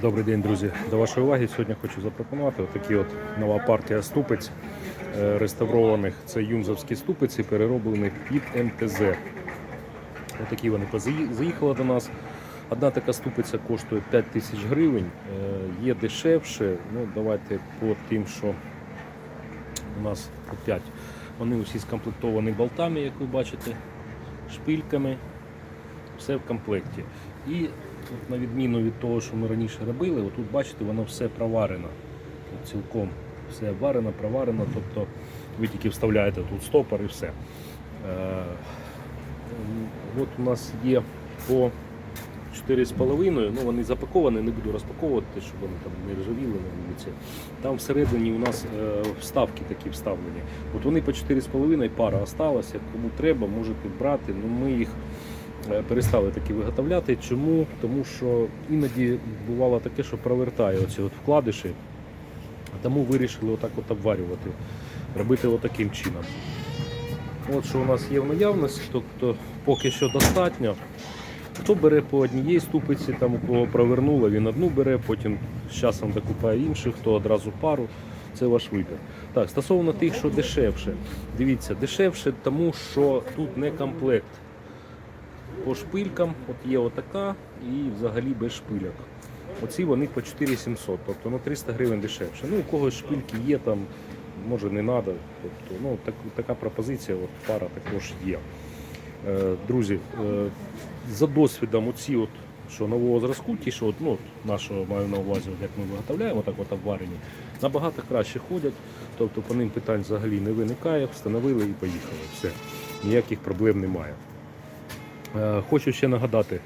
Добрий день, друзі. До вашої уваги сьогодні хочу запропонувати отакі от нова партія ступиць е, реставрованих. Це юнзовські ступиці, перероблені під МТЗ. Отакі вони заїхали до нас. Одна така ступиця коштує 5 тисяч гривень. Е, Є дешевше. Ну, давайте по тим, що у нас по 5. Вони усі скомплектовані болтами, як ви бачите, шпильками. Все в комплекті. І от на відміну від того, що ми раніше робили, отут бачите, воно все проварено. Тут цілком все варено, проварено, тобто ви тільки вставляєте тут стопор і все. Е, от у нас є по 4,5, ну вони запаковані, не буду розпаковувати, щоб вони там не ржавіли на вулиці. Там всередині у нас е, вставки такі вставлені. От вони по 4,5 пара осталася. Кому треба, можете брати. Ну, ми їх перестали таки виготовляти. Чому? Тому що іноді бувало таке, що провертає оці от вкладиші. Тому вирішили отак от обварювати, робити отаким чином. От що у нас є в наявності, тобто поки що достатньо. Хто бере по однієї ступиці, там у кого провернуло, він одну бере, потім з часом докупає інших, хто одразу пару. Це ваш вибір. Так, стосовно тих, що дешевше. Дивіться, дешевше, тому що тут не комплект. По шпилькам от є отака і взагалі без шпиляк. Оці вони по 4700, тобто на 300 гривень дешевше. Ну, у когось шпильки є, там, може не треба. Тобто, ну, так, така пропозиція, от пара також є. Е, друзі, е, за досвідом оці, от, що нового зразку, ті, що от, ну, нашого маю на увазі, от, як ми виготовляємо, так от обварені, набагато краще ходять, тобто по ним питань взагалі не виникає, встановили і поїхали. Все, ніяких проблем немає. Е, Хочу ще нагадати,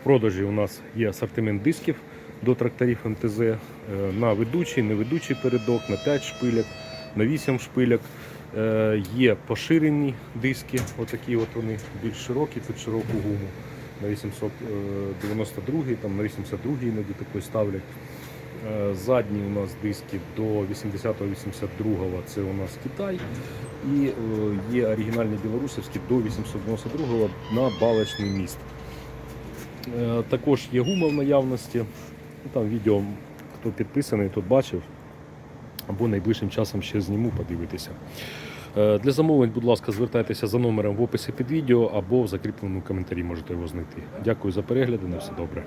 в продажі у нас є асортимент дисків до тракторів МТЗ е, на ведучий, неведучий передок, на 5 шпиляк, на 8 шпиляк. Е, Є поширені диски, отакі от вони більш широкі, тут широку гуму. На 892, там на 82 іноді такої ставлять. Е, Задні у нас диски до 80-82 це у нас Китай. І е, є оригінальні білорусівські до 892-го на балочний міст. Е, Також є гума в наявності. Ну, Там відео, хто підписаний, тут бачив. Або найближчим часом ще зніму, подивитися. Для замовлень, будь ласка, звертайтеся за номером в описі під відео або в закріпленому коментарі можете його знайти. Дякую за перегляд і на все добре.